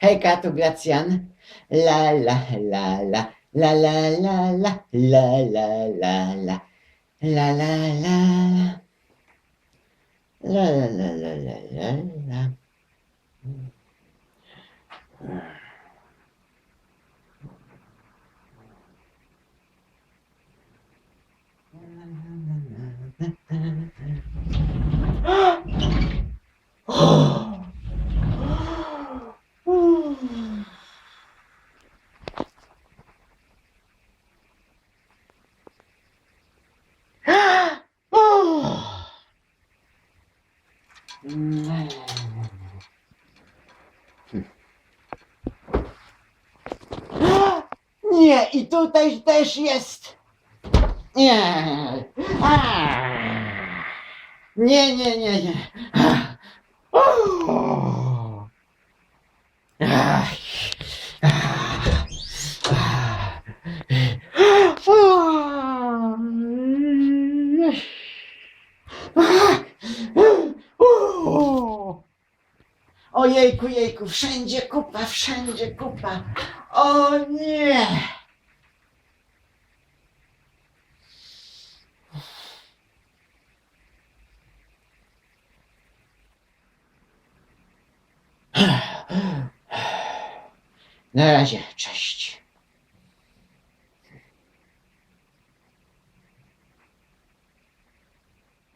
Hejka, tu Gracjan. La la la la la. La la la la. La la la la. La la la. La la la la la la Nie, i tutaj też jest. Nie. Nie, nie, nie, nie. Ach. Ach. O. Ojejku, jejku, wszędzie kupa, wszędzie kupa. O nie! Na razie, cześć.